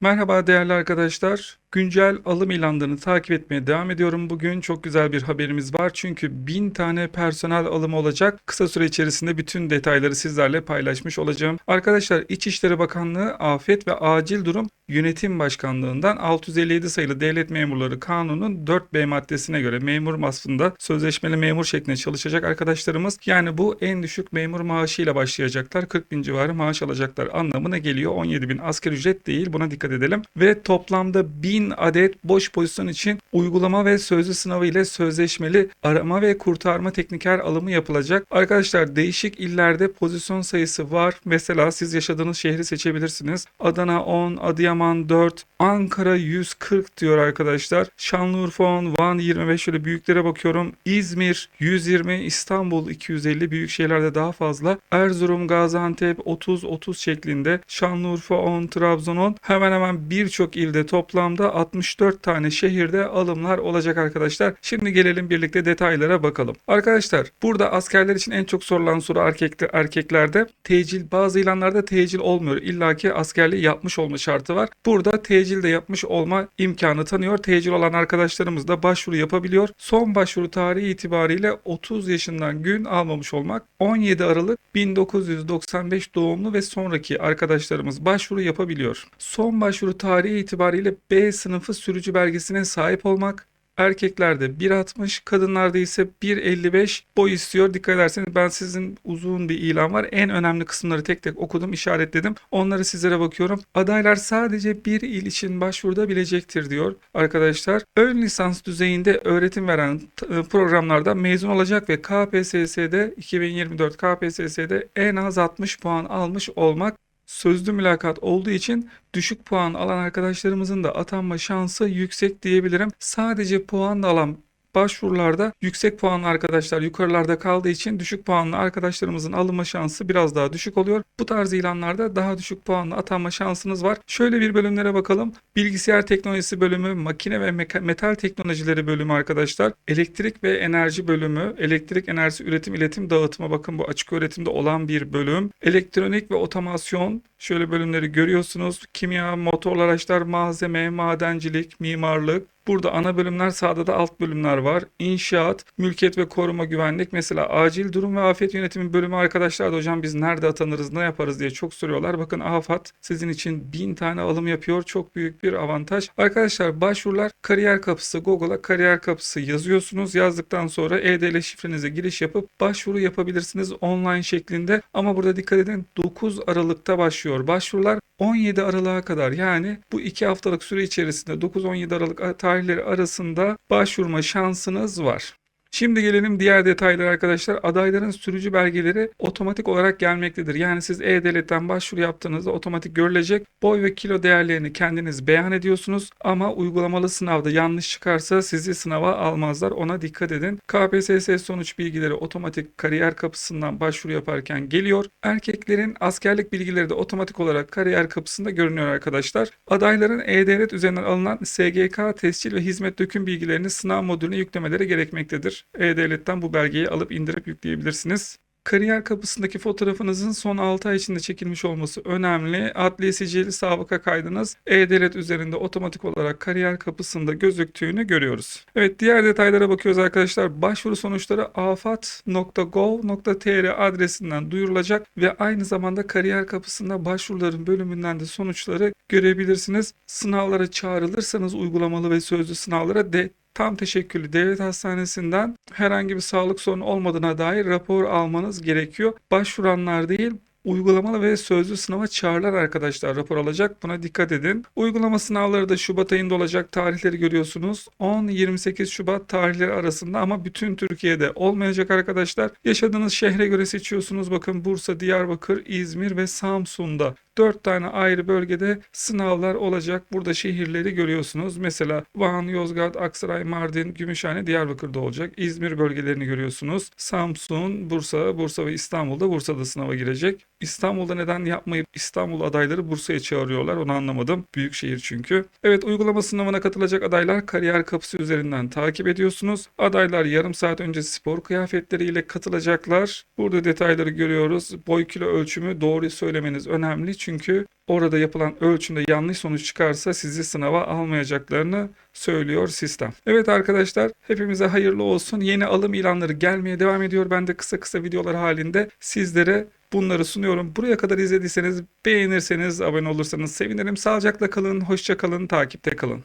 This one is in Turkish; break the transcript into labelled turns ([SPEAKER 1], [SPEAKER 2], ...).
[SPEAKER 1] Merhaba değerli arkadaşlar. Güncel alım ilanlarını takip etmeye devam ediyorum. Bugün çok güzel bir haberimiz var. Çünkü 1000 tane personel alımı olacak. Kısa süre içerisinde bütün detayları sizlerle paylaşmış olacağım. Arkadaşlar İçişleri Bakanlığı Afet ve Acil Durum Yönetim Başkanlığından 657 sayılı Devlet Memurları Kanunu'nun 4B maddesine göre memur vasfında sözleşmeli memur şeklinde çalışacak arkadaşlarımız. Yani bu en düşük memur maaşıyla başlayacaklar. 40 bin civarı maaş alacaklar anlamına geliyor. 17 bin asgari ücret değil buna dikkat edelim. Ve toplamda 1000 adet boş pozisyon için uygulama ve sözlü sınavı ile sözleşmeli arama ve kurtarma tekniker alımı yapılacak. Arkadaşlar değişik illerde pozisyon sayısı var. Mesela siz yaşadığınız şehri seçebilirsiniz. Adana 10, Adıyaman 4, Ankara 140 diyor arkadaşlar. Şanlıurfa 10, Van 25 şöyle büyüklere bakıyorum. İzmir 120, İstanbul 250 büyük şehirlerde daha fazla. Erzurum, Gaziantep 30 30 şeklinde. Şanlıurfa 10, Trabzon 10. Hemen hemen birçok ilde toplamda 64 tane şehirde alımlar olacak arkadaşlar. Şimdi gelelim birlikte detaylara bakalım. Arkadaşlar burada askerler için en çok sorulan soru erkekte, erkeklerde tecil bazı ilanlarda tecil olmuyor. İlla ki askerliği yapmış olma şartı var. Burada tecil de yapmış olma imkanı tanıyor. Tecil olan arkadaşlarımız da başvuru yapabiliyor. Son başvuru tarihi itibariyle 30 yaşından gün almamış olmak 17 Aralık 1995 doğumlu ve sonraki arkadaşlarımız başvuru yapabiliyor. Son başvuru tarihi itibariyle B sınıfı sürücü belgesine sahip olmak, erkeklerde 1.60, kadınlarda ise 1.55 boy istiyor. Dikkat ederseniz ben sizin uzun bir ilan var. En önemli kısımları tek tek okudum, işaretledim. Onları sizlere bakıyorum. Adaylar sadece bir il için başvurabilecektir diyor arkadaşlar. Ön lisans düzeyinde öğretim veren t- programlarda mezun olacak ve KPSS'de 2024 KPSS'de en az 60 puan almış olmak sözlü mülakat olduğu için düşük puan alan arkadaşlarımızın da atanma şansı yüksek diyebilirim. Sadece puan alan başvurularda yüksek puanlı arkadaşlar yukarılarda kaldığı için düşük puanlı arkadaşlarımızın alınma şansı biraz daha düşük oluyor. Bu tarz ilanlarda daha düşük puanlı atanma şansınız var. Şöyle bir bölümlere bakalım. Bilgisayar teknolojisi bölümü, makine ve metal teknolojileri bölümü arkadaşlar. Elektrik ve enerji bölümü, elektrik enerjisi üretim iletim dağıtımı bakın bu açık öğretimde olan bir bölüm. Elektronik ve otomasyon şöyle bölümleri görüyorsunuz. Kimya, motorlu araçlar, malzeme, madencilik, mimarlık, Burada ana bölümler sağda da alt bölümler var. İnşaat, mülkiyet ve koruma güvenlik. Mesela acil durum ve afet yönetimi bölümü arkadaşlar da hocam biz nerede atanırız ne yaparız diye çok soruyorlar. Bakın AFAD sizin için bin tane alım yapıyor. Çok büyük bir avantaj. Arkadaşlar başvurular kariyer kapısı Google'a kariyer kapısı yazıyorsunuz. Yazdıktan sonra EDL şifrenize giriş yapıp başvuru yapabilirsiniz online şeklinde. Ama burada dikkat edin 9 Aralık'ta başlıyor. Başvurular 17 Aralık'a kadar yani bu 2 haftalık süre içerisinde 9-17 Aralık tarihleri arasında başvurma şansınız var. Şimdi gelelim diğer detaylara arkadaşlar. Adayların sürücü belgeleri otomatik olarak gelmektedir. Yani siz E-Devlet'ten başvuru yaptığınızda otomatik görülecek. Boy ve kilo değerlerini kendiniz beyan ediyorsunuz. Ama uygulamalı sınavda yanlış çıkarsa sizi sınava almazlar. Ona dikkat edin. KPSS sonuç bilgileri otomatik kariyer kapısından başvuru yaparken geliyor. Erkeklerin askerlik bilgileri de otomatik olarak kariyer kapısında görünüyor arkadaşlar. Adayların E-Devlet üzerinden alınan SGK tescil ve hizmet döküm bilgilerini sınav modülüne yüklemeleri gerekmektedir. E-Devlet'ten bu belgeyi alıp indirip yükleyebilirsiniz. Kariyer kapısındaki fotoğrafınızın son 6 ay içinde çekilmiş olması önemli. Adli sicili sabıka kaydınız E-Devlet üzerinde otomatik olarak kariyer kapısında gözüktüğünü görüyoruz. Evet diğer detaylara bakıyoruz arkadaşlar. Başvuru sonuçları afat.gov.tr adresinden duyurulacak ve aynı zamanda kariyer kapısında başvuruların bölümünden de sonuçları görebilirsiniz. Sınavlara çağrılırsanız uygulamalı ve sözlü sınavlara de tam teşekküllü devlet hastanesinden herhangi bir sağlık sorunu olmadığına dair rapor almanız gerekiyor. Başvuranlar değil Uygulamalı ve sözlü sınava çağrılan arkadaşlar rapor alacak. Buna dikkat edin. Uygulama sınavları da Şubat ayında olacak. Tarihleri görüyorsunuz. 10-28 Şubat tarihleri arasında ama bütün Türkiye'de olmayacak arkadaşlar. Yaşadığınız şehre göre seçiyorsunuz. Bakın Bursa, Diyarbakır, İzmir ve Samsun'da 4 tane ayrı bölgede sınavlar olacak. Burada şehirleri görüyorsunuz. Mesela Van, Yozgat, Aksaray, Mardin, Gümüşhane, Diyarbakır'da olacak. İzmir bölgelerini görüyorsunuz. Samsun, Bursa, Bursa ve İstanbul'da Bursa'da sınava girecek. İstanbul'da neden yapmayıp İstanbul adayları Bursa'ya çağırıyorlar onu anlamadım. Büyük şehir çünkü. Evet uygulama sınavına katılacak adaylar kariyer kapısı üzerinden takip ediyorsunuz. Adaylar yarım saat önce spor kıyafetleriyle katılacaklar. Burada detayları görüyoruz. Boy kilo ölçümü doğru söylemeniz önemli çünkü orada yapılan ölçümde yanlış sonuç çıkarsa sizi sınava almayacaklarını söylüyor sistem. Evet arkadaşlar hepimize hayırlı olsun. Yeni alım ilanları gelmeye devam ediyor. Ben de kısa kısa videolar halinde sizlere bunları sunuyorum. Buraya kadar izlediyseniz beğenirseniz abone olursanız sevinirim. Sağlıcakla kalın, hoşça kalın, takipte kalın.